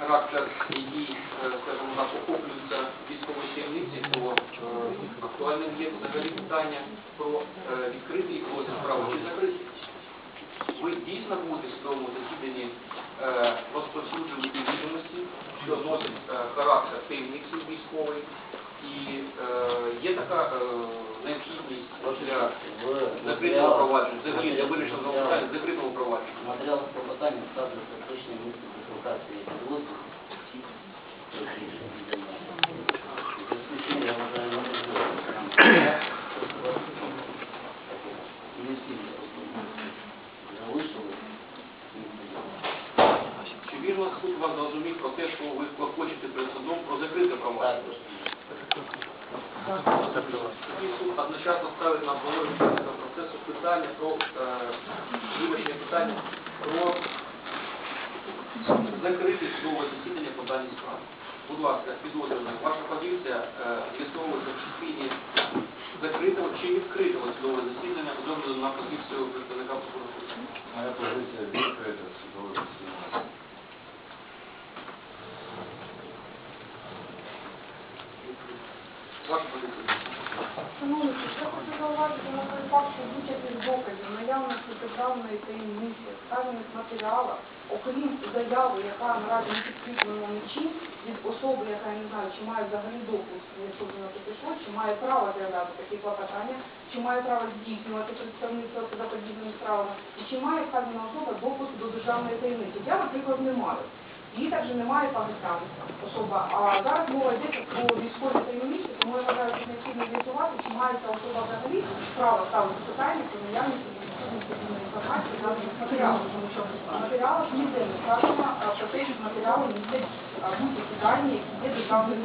характер, який, е, скажімо так, охоплюється військової таємниці, то е, актуальним є взагалі питання про е, відкритий розгляд справи чи закритий. Ви дійсно будете в судовому засіданні розповсюджувати відомості, що носять е, характер таємниці військової, і є така необхідність для закритого провадження, взагалі для вирішення питання, закритого провадження. В материалах клопотання вказується точне місце дислокації підрозділу всіх я вважаю. Чи вірно суд вас зрозумів про те, що ви хочете перед судом про закрите провадження? Суд одночасно ставить на обговорення процесу питання про е, вибачення питання про закрите судове засідання по даній справі. Будь ласка, підозрюваний, ваша позиція е, з'ясовується в частині закритого чи відкритого судового засідання з огляду на позицію представника прокуратури. Моя позиція відкрита судове засідання. Ваша позиція. Шановні, я хочу зауважити на той факт, що будь-яких доказів наявності державної таємниці, вказаних матеріалах, окрім заяви, яка наразі не підкріплена нічим, від особи, яка я не знаю, чи має взагалі допуск, якщо вона підійшло, чи має право заявляти такі клопотання, чи має право здійснювати представництво за подібними справами, і чи має вказана особа допуск до державної таємниці. Я, наприклад, не маю. Її також немає пагестранства особа. А зараз мова йдеться про військові таємниці, тому я вважаю, що необхідно з'ясувати, чи має особа взагалі право ставити питання про наявність інформації в даних тому що матеріалах ніде не сказано про те, що матеріали містять які є державною.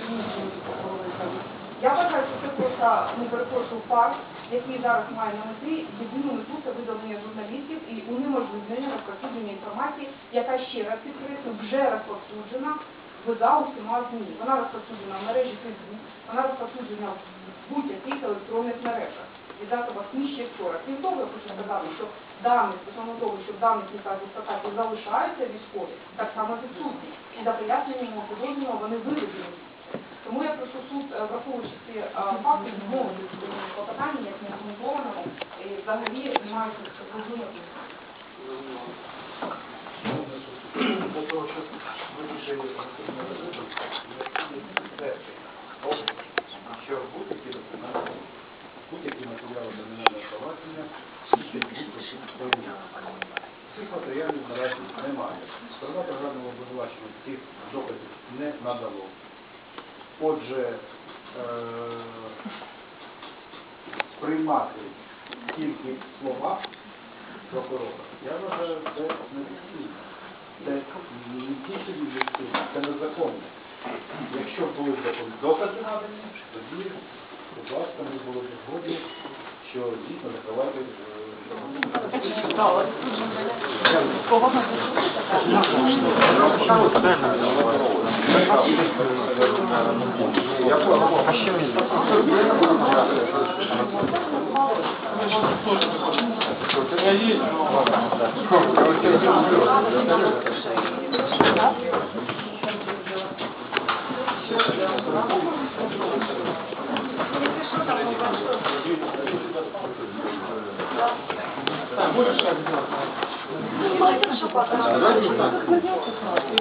Я вважаю, що це просто, ну, перепрошую, факт, який зараз має на меті єдину мету це видалення журналістів і унеможливлення розповсюдження інформації, яка ще раз підкреслю, вже розповсюджена за усіма ЗМІ. Вона розповсюджена в мережі Facebook, вона розповсюджена в будь-яких електронних мережах і засобах ще вчора. Крім того, я хочу сказати, що дані стосовно того, що в даних містах дислокації залишаються військові, так само відсутні. І за поясненням підозрюваного вони виведені. Тому я прошу суд, е, враховуючи ці е, факти, відмовити судовому клопотанні, як не неаргументованому, і взагалі мають розуміти. Для того, щоб вирішили що будь-які документи, будь-які матеріали кримінального провадження. Цих матеріалів наразі немає. Сторона програмного обвинувачення цих доказів не надало. Отже, е, сприймати тільки слова прокурора, я вважаю, це недоцільно. Це не тільки недоцільно, це незаконно. Якщо були законні докази надані, тоді, будь ласка, ми були згодні, що дійсно закривати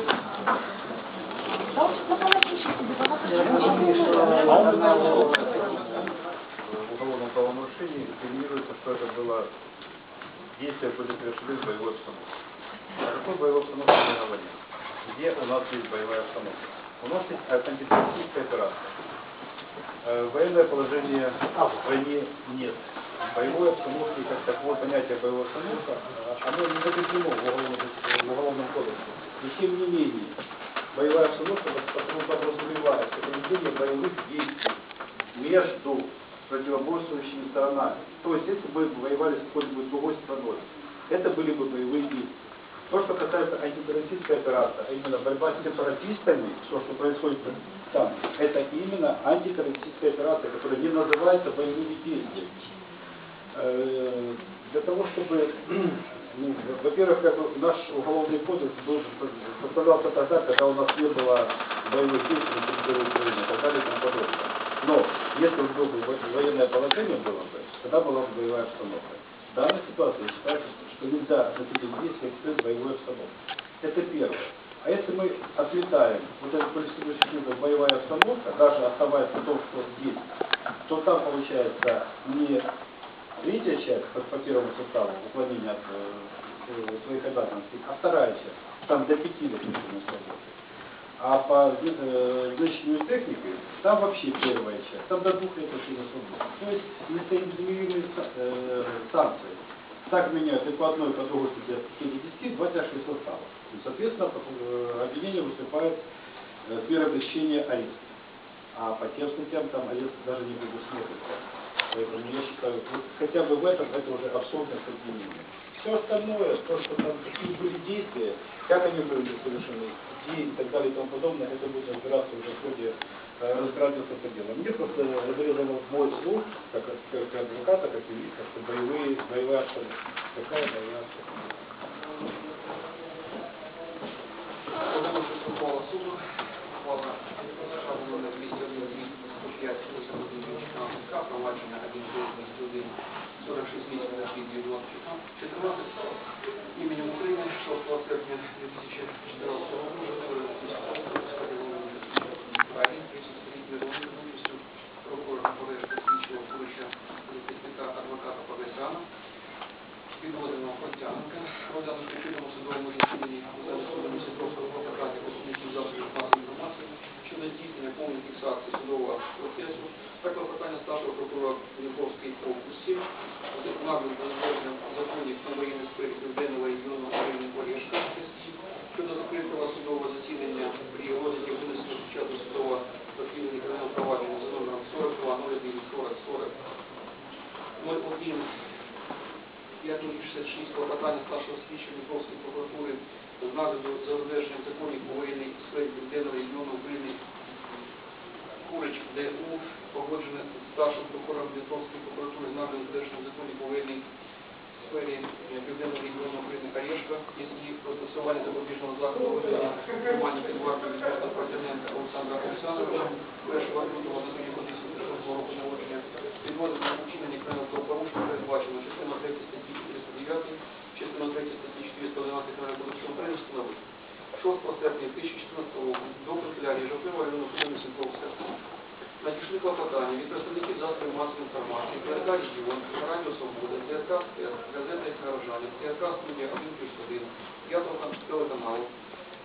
в уголовном правонарушении инкриминируется, что это было действия были совершены в боевой обстановке. О какой боевой обстановке мы говорим? Где у нас есть боевая обстановка? У нас есть антитеррористическая операция. Э, Военное положение в стране нет. Боевой обстановки, как такового понятия боевой обстановка, оно не закреплено в уголовном, в уголовном кодексе. И тем не менее, боевая обстановка подразумевает проведение боевых действий между противоборствующими сторонами. То есть, если бы воевали с какой-нибудь другой страной, это были бы боевые действия. То, что касается антитеррористической операции, а именно борьба с сепаратистами, то, что происходит там, это именно антитеррористическая операция, которая не называется боевыми действиями. Э, Для того, чтобы Ну, во-первых, как бы наш уголовный кодекс был, составлялся тогда, когда у нас не было боевых действий на территории Украины и так далее и тому подобное. Но если бы было бы во- военное положение было бы, тогда была бы боевая обстановка. В данной ситуации считается, что нельзя относить к действию к боевой обстановке. Это первое. А если мы отметаем вот этот политический как боевая обстановка, даже оставаясь в том, что есть, то там получается не третья часть по, по первому составу, уклонение от э, своих обязанностей, а вторая часть, там до пяти лет. А по э, значению техники, там вообще первая часть, там до двух лет лишения свободы. То есть несоизмеримые э, санкции. Так меняют и по одной, и по другой статье от 5 до 10, два тяжких состава. И, соответственно, э, обвинение выступает э, с мерой пресечения ареста. А по тем статьям там арест даже не предусмотрится. Поэтому я считаю, вот хотя бы в этом это уже абсурдность обвинения. Все остальное, то, что там какие были действия, как они были совершены, где и так далее и тому подобное, это будет разбираться уже в ходе э, разбирательства по делу. Мне просто резонировал мой слух, как, как, как адвоката, как юриста, что боевые, боевая обстановка. Какая боевая 16 провадження 1 46 8 на 14 іменем України 6 серпня 2014 року Україні 33 міжнародною прокурора Полежка слідчого Курища захисника адвоката Павесяна підводимо Фонтянка, розглянути відкритому судовому засіданні. За судом Сідровського клопотання представників засобів масової інформації щодо здійснення повної фіксації судового процесу та клопотання старшого прокурора Дніпровської області. З наглядом розроблення законів України з приводу Південного регіону України Олєшка щодо закритого судового засідання при розгляді винесення початку судового розслідування кримінального провадження за номером 42 01 40 40 01 566 клопотання старшого слідчого Дніпровської прокуратури з нагляду за додержанням законів у воєнній сфері Південного регіону України Курич ДУ, погоджене старшим прокурором Дніпровської прокуратури нагляду за додержанням законів у сфері е, Південного регіону України Орешка, які про застосування запобіжного заходу вигляді під вартою відносно Протяненка Олександра Олександровича 1 лютого на тоді конdiції року народження підводимо на передбачено частина 3 статті 409, частина 3 статті 411 Кримінального кодексу України встановить 6 серпня 2014 року до канцелярії Жовтневого району Києва Сінковська надійшли клопотання від представників засобів масової інформації, ТРК «Регіон», Радіо Свобода, ТРК «СТЕС», газета «Як Горожане», ТРК «Студія 1 плюс 1», 5 телеканалу,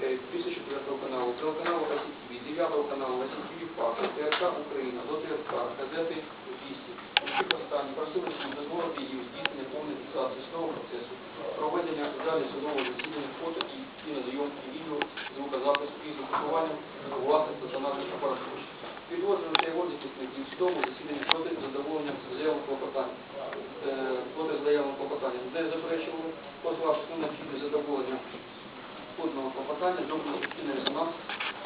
е, 1004 каналу, телеканалу АСІТВ, 9 каналу АСІТВ «Факт», ТРК «Україна», до ТРК, газети. Усіх останніх просили суд дозволити їм здійснення фіксації судового процесу, проведення в залі судового засідання фото і кінозйомки, відео, звукозапису і застосуванням власних стаціонарних апаратур. Підозрюваний та його захисників в судовому засіданні проти задоволення заявленого клопотання, е, проти заявленого клопотання, де заперечували, пославшись на необхідне задоволення складного клопотання, зроблено суспільний резонанс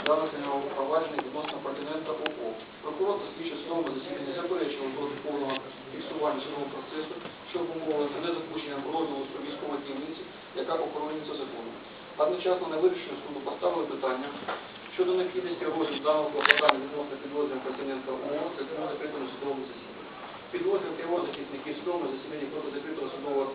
даного кримінального провадження відносно Портинента ОО. Прокурор та слідчий судовому засіданні фіксування судового процесу, що обумовлено недопущенням розголосу військової таємниці, яка охоронюється законом. Одночасно на вирішення суду поставили питання щодо необхідності розгляду даного клопотання відносно підрозділів Портинента ОО, це тому закритому судовому засіданні. Підрозділ та його захисники засіданні проти закритого судового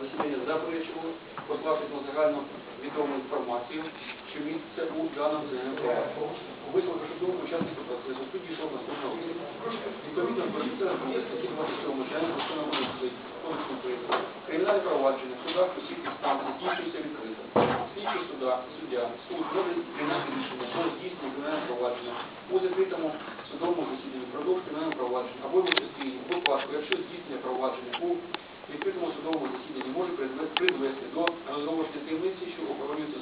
засідання заперечували, пославшись на загально відому інформацію, що місце у даному заявленому Висловивши думку учасників процесу, суд дійшов наступного висновку. Відповідно до статті 27 члени Конституційного кодексу України. Кримінальне провадження в судах усіх інстанцій здійснюється відкрито. Слідчий суда, суддя, суд може приймати рішення про здійснення кримінального провадження у закритому судовому засіданні впродовж кримінального провадження або його частині, в випадку, якщо здійснення провадження у відкритому судовому засіданні може призвести до розголошення таємниці, що охоронюється.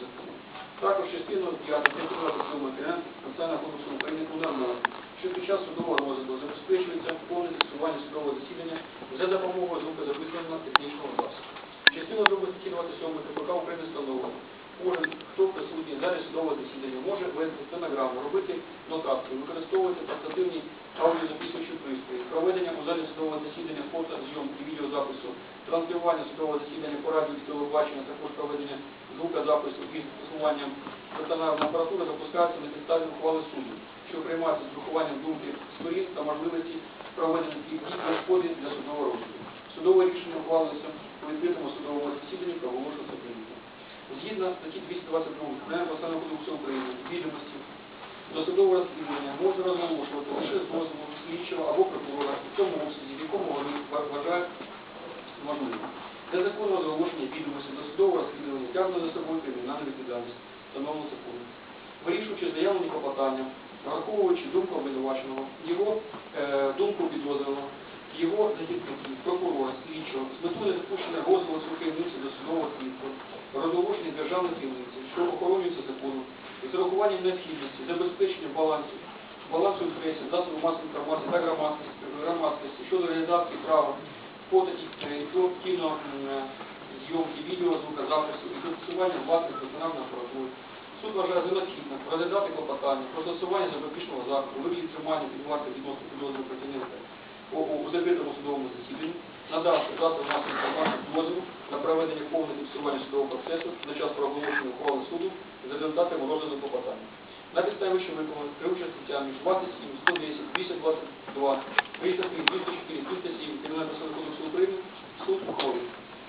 Також частину 5 статті 27 Національного кодексу України унормовано, що під час судового розгляду забезпечується повне з'ясування судового засідання за допомогою звукозаписаного технічного засобу. Частину 2 статті 27 КПК України встановлено. Кожен, хто присутній залі судового засідання, може вести стенограму, робити нотатки, використовувати портативні аудіозаписуючі пристрої, проведення у залі судового засідання фото, зйомки, відеозапису, транслювання судового засідання по радіо і телебачення, також проведення звукозапису із застосуванням стаціонарної апаратури допускаються на підставі ухвали суду, що приймається з урахуванням думки сторін та можливості проведення дій на шкоді для судового розгляду. Судове рішення ухвалюється у відкритому судовому засіданні та оголошується прийнятим. Згідно статті 222 Кримінального процесуального кодексу України, відомості до розслідування може розголошувати лише з дозволу слідчого або прокурора в тому обсязі, в якому вони вважають можливим. Незаконне розголошення відомості до судового розслідування тягне за собою кримінальну відповідальність, встановлену законом. Вирішуючи заявлені клопотання, враховуючи думку обвинуваченого, його е, думку підозрюваного, його захисників, прокурора, слідчого, з метою недопущення розголосу таємниці до судового слідства, розголошення державної таємниці, що охоронюється законом, з урахуванням необхідності забезпечення балансу, балансу інтересів, засобів масової інформації та громадськості, громадськості щодо реалізації права фото і е, кіно е, зйомки, відео, звукозапису і застосування власних персональних апаратури. Суд вважає за необхідне розглядати клопотання про застосування запобіжного заходу, вигляді тримання під вартою відносно підозрюваного претендента у, закритому судовому засіданні, надавши засоби масової інформації дозвіл на проведення повного фіксування судового процесу на час проголошення ухвали суду за результатами розгляду клопотання. На підставі, що виконано керуюча статтями 27, 110, 222, 303, 204, 307 Кримінального кодексу України суд ухвалив.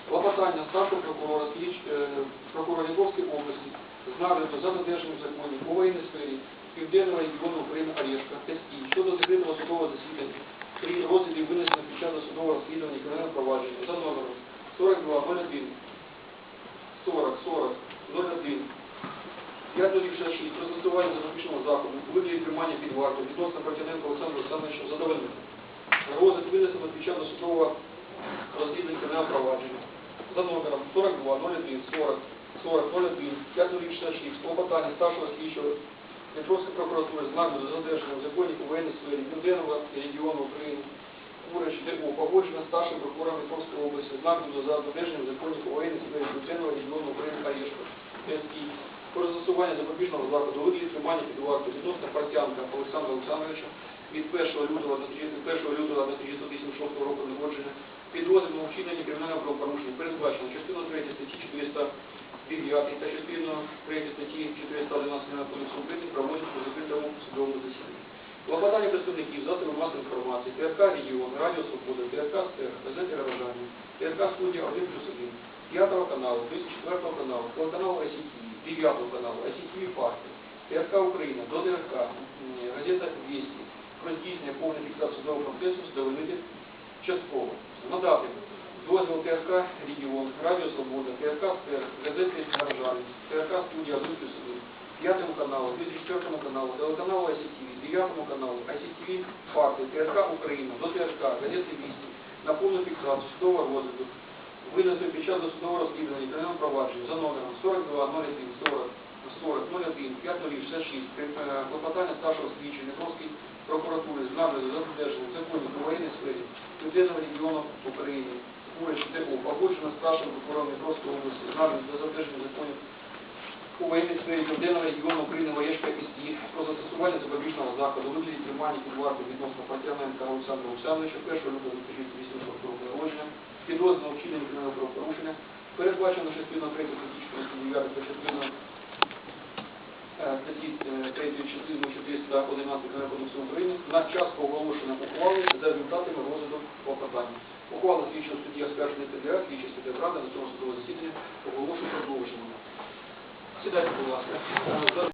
Клопотання старшого прокурора слідч, е, прокурора Львовської області з нагляду за додержанням законів у воєнній сфері Південного регіону України Орешка, ТСІ щодо закритого судового засідання при розгляді винесено під час судового розслідування кримінального провадження за номером 4201 40 40 01 566 про застосування запобіжного заходу у вигляді тримання під вартою відносно Протяненко Олександру Олександровича задовольнити. Розгляд винесено під час судового розслідування кримінального провадження за номером 42 01 40 40 01 566 клопотання старшого слідчого Дніпровської прокуратури з нагляду за задержанням законів у воєнній сфері Південного регіону України. Курич ДУ погоджено старшим прокурором Дніпровської області з нагляду за додержанням законів у воєнній сфері Південного регіону України Орешко СІ про застосування запобіжного заходу вигляді тримання під вартою відносно Партянка Олександра Олександровича від 1 лютого 1 лютого 1986 року народження. Підрозділом у вчиненні кримінального правопорушення передбачено частиною 3 статті 409 та частиною 3 статті 411 Кримінального кодексу України проводять у закритому судовому засіданні. Клопотання представників засобів масової інформації, ТРК «Регіон», Радіо Свобода, ТРК «Стег», газети «Раважання», ТРК «Студія 1 плюс 1», 5 каналу, 34 каналу, телеканалу ICTV, 9 каналу, ICTV «Факти», ТРК «Україна», до ТРК, газета «Вісті» про здійснення повної фіксації судового процесу задовольнити частково. Надати дозвіл ТРК «Регіон», Радіо Свобода, ТРК «Стег», газети «Раважання», ТРК «Студія 1 плюс 1», 5 каналу, 34 каналу, телеканалу ICTV, 9 каналу, ICTV «Факти», ТРК «Україна», до ТРК, газети «Вісті» на повну фіксацію судового розгляду, винесли під час досудового розслідування кримінального провадження за номером 42 01 40 40 01 5066 при- е, клопотання старшого слідчого Дніпровської прокуратури з нагляду за додержанням законів у воєнній сфері Південного регіону України, ТУ, погоджено з старшим прокурором з нагляду за додержанням законів у воєнній сфері Південного регіону України Воєшка СІ про застосування запобіжного заходу. Вигляді тримання під вартою відносно Патяненка Олександра Олександровича 1 лютого 2018 року народження. Підрозділом вчинення кримінального правопорушення передбачено частиною 3 статті 409 та частиною статті 3 частини 411 Кримінального кодексу України на час оголошення ухвали за результатами розгляду клопотання. Ухвала слідчого судді оскаржений ТДА, слідчий судді ради на цьому судовому засіданні оголошує продовженою. Сідайте, будь ласка.